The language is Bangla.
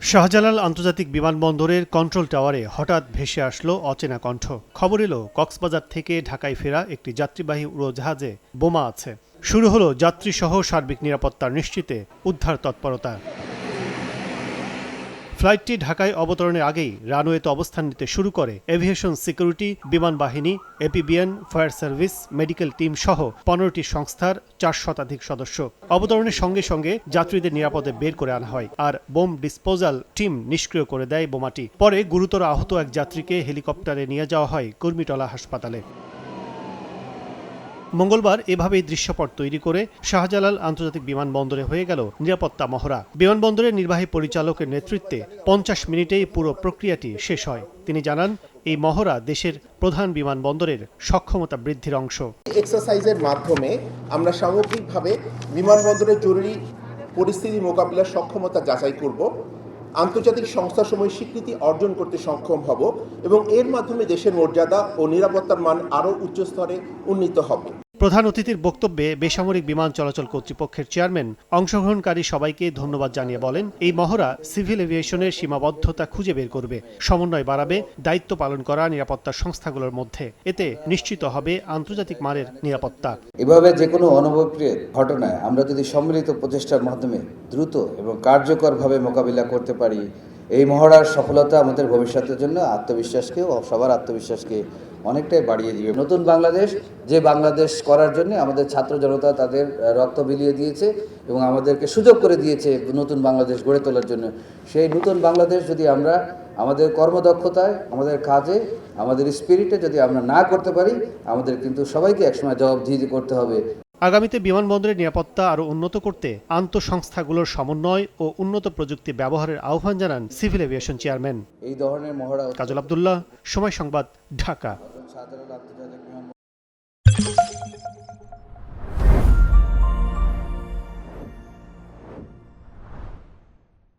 শাহজালাল আন্তর্জাতিক বিমানবন্দরের কন্ট্রোল টাওয়ারে হঠাৎ ভেসে আসলো অচেনা কণ্ঠ। খবর এলো, কক্সবাজার থেকে ঢাকায় ফেরা একটি যাত্রীবাহী উড়োজাহাজে বোমা আছে। শুরু হলো যাত্রীসহ সার্বিক নিরাপত্তা নিশ্চিতে উদ্ধার তৎপরতা। ফ্লাইটটি ঢাকায় অবতরণের আগেই রানওয়েতে অবস্থান নিতে শুরু করে এভিয়েশন সিকিউরিটি, বিমান বাহিনী, APBN, fire service, medical team সহ পনেরোটি সংস্থার চার শতাধিক সদস্য। অবতরণের সঙ্গে সঙ্গে যাত্রীদের নিরাপদে বের করে আনা হয় আর বোম ডিসপোজাল টিম নিষ্ক্রিয় করে দেয় বোমাটি। পরে গুরুতর আহত এক যাত্রীকে হেলিকপ্টারে নিয়ে যাওয়া হয় কুর্মিটলা হাসপাতালে। মঙ্গলবার এভাবেই দৃশ্যপট তৈরি করে শাহজালাল আন্তর্জাতিক বিমানবন্দরে হয়ে গেল নিরাপত্তা মহড়া। বিমানবন্দরের নির্বাহী পরিচালকের নেতৃত্বে পঞ্চাশ মিনিটেই পুরো প্রক্রিয়াটি শেষ হয়। তিনি জানান, এই মহড়া দেশের প্রধান বিমানবন্দরের সক্ষমতা বৃদ্ধির অংশ। এক্সারসাইজের মাধ্যমে আমরা সামগ্রিকভাবে বিমানবন্দরের জরুরি পরিস্থিতি মোকাবিলার সক্ষমতা যাচাই করব, আন্তর্জাতিক সংস্থাসমূহের স্বীকৃতি অর্জন করতে সক্ষম হব এবং এর মাধ্যমে দেশের মর্যাদা ও নিরাপত্তার মান আরও উচ্চ স্তরে উন্নীত হবে। প্রধান অতিথির বক্তব্যে বেসামরিক বিমান চলাচল কর্তৃপক্ষের চেয়ারম্যান অংশগ্রহণকারী সবাইকে ধন্যবাদ জানিয়ে বলেন, এই মহড়া সিভিল এভিয়েশনের সীমাবদ্ধতা খুঁজে বের করবে, সমন্বয় বাড়াবে, দায়িত্ব পালন করা নিরাপত্তা সংস্থাগুলোর মধ্যে। এতে নিশ্চিত হবে আন্তর্জাতিক মানের নিরাপত্তা। এভাবে যে কোনো অনভিপ্রেত ঘটনায় আমরা যদি সম্মিলিত প্রচেষ্টার মাধ্যমে দ্রুত এবং কার্যকরভাবে মোকাবিলা করতে পারি এই মহড়ার সফলতা আমাদের ভবিষ্যতের জন্য আত্মবিশ্বাসকে সবার আত্মবিশ্বাসকে অনেকটাই বাড়িয়ে দিবে। নতুন বাংলাদেশ, যে বাংলাদেশ করার জন্য আমাদের ছাত্র জনতা তাদের রক্ত বিলিয়ে দিয়েছে এবং আমাদেরকে সুযোগ করে দিয়েছে নতুন বাংলাদেশ গড়ে তোলার জন্য। সেই নতুন বাংলাদেশ যদি আমরা আমাদের কর্মদক্ষতায়, আমাদের কাজে, আমাদের স্পিরিটে যদি আমরা না করতে পারি, আমাদের কিন্তু সবাইকে একসময় জবাবদিহি করতে হবে। আগামীতে বিমানবন্দরের নিরাপত্তা আরও উন্নত করতে আন্তঃসংস্থাগুলোর সমন্বয় ও উন্নত প্রযুক্তি ব্যবহারের আহ্বান জানান সিভিল এভিয়েশন চেয়ারম্যান। এই ধরনের মহড়া কাজল আবদুল্লাহ সময় সংবাদ ঢাকা।